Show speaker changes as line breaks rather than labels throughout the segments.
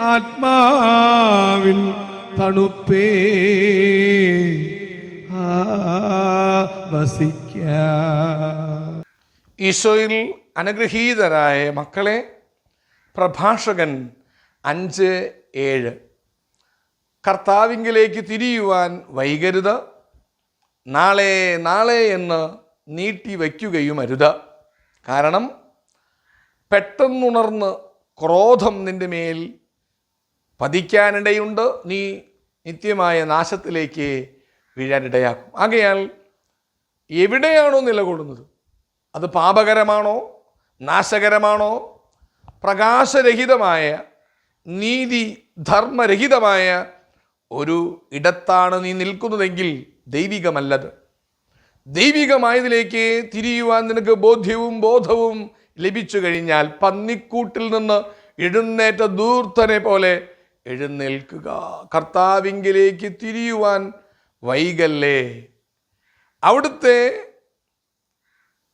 ആത്മാവിൻ തണുപ്പേ. വസിക്ക.
ഈശോയിൽ അനുഗ്രഹീതരായ മക്കളെ പ്രഭാഷകൻ അഞ്ച് ഏഴ്. കർത്താവിങ്കിലേക്ക് തിരിയുവാൻ വൈകരുത്. നാളെ നാളെ എന്ന് നീട്ടി വയ്ക്കുകയും അരുത്. കാരണം പെട്ടെന്നുണർന്ന് ക്രോധം നിന്റെ മേൽ പതിക്കാനിടയുണ്ട്. നീ നിത്യമായ നാശത്തിലേക്ക് വീഴാനിടയാക്കും. ആകയാൽ എവിടെയാണോ നിലകൊള്ളുന്നത്? അത് പാപകരമാണോ? നാശകരമാണോ? പ്രകാശരഹിതമായ നീതി ധർമ്മരഹിതമായ ഒരു ഇടത്താണ് നീ നിൽക്കുന്നതെങ്കിൽ ദൈവികമല്ലത്. ദൈവികമായതിലേക്ക് തിരിയുവാൻ നിനക്ക് ബോധ്യവും ബോധവും ലഭിച്ചു കഴിഞ്ഞാൽ പന്നിക്കൂട്ടിൽ നിന്ന് എഴുന്നേറ്റ ദൂർത്തനെ പോലെ എഴുന്നേൽക്കുക. കർത്താവിങ്കിലേക്ക് തിരിയുവാൻ വൈകല്ലേ? അവിടുത്തെ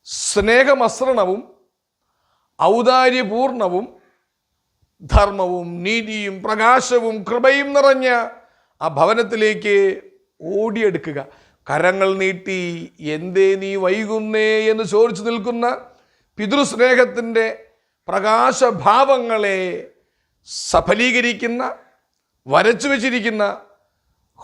സ്നേഹമസ്രണവും ഔദാര്യപൂർണവും ധർമ്മവും നീതിയും പ്രകാശവും കൃപയും നിറഞ്ഞ ആ ഭവനത്തിലേക്ക് ഓടിയെടുക്കുക. കരങ്ങൾ നീട്ടി എന്തേ നീ വൈകുന്നേ? എന്ന് ചോദിച്ചു നിൽക്കുന്ന പിതൃസ്നേഹത്തിന്റെ പ്രകാശഭാവങ്ങളെ സഫലീകരിക്കുന്ന വരച്ചു വച്ചിരിക്കുന്ന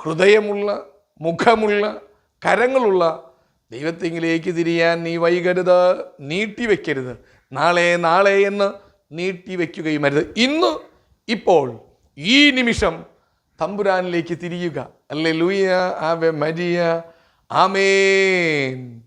ഹൃദയമുള്ള മുഖമുള്ള കരങ്ങളുള്ള ദൈവത്തിങ്കിലേക്ക് തിരിയാൻ നീ വൈകരുത് നീട്ടിവെക്കരുത്. നാളെ നാളെ എന്ന് നീട്ടിവെക്കുകയും അരുത് ഇന്ന് ഇപ്പോൾ ഈ നിമിഷം തമ്പുരാനിലേക്ക് തിരിയുക. അല്ലേ ലൂയ ആവെ മരിയ ആമേൻ.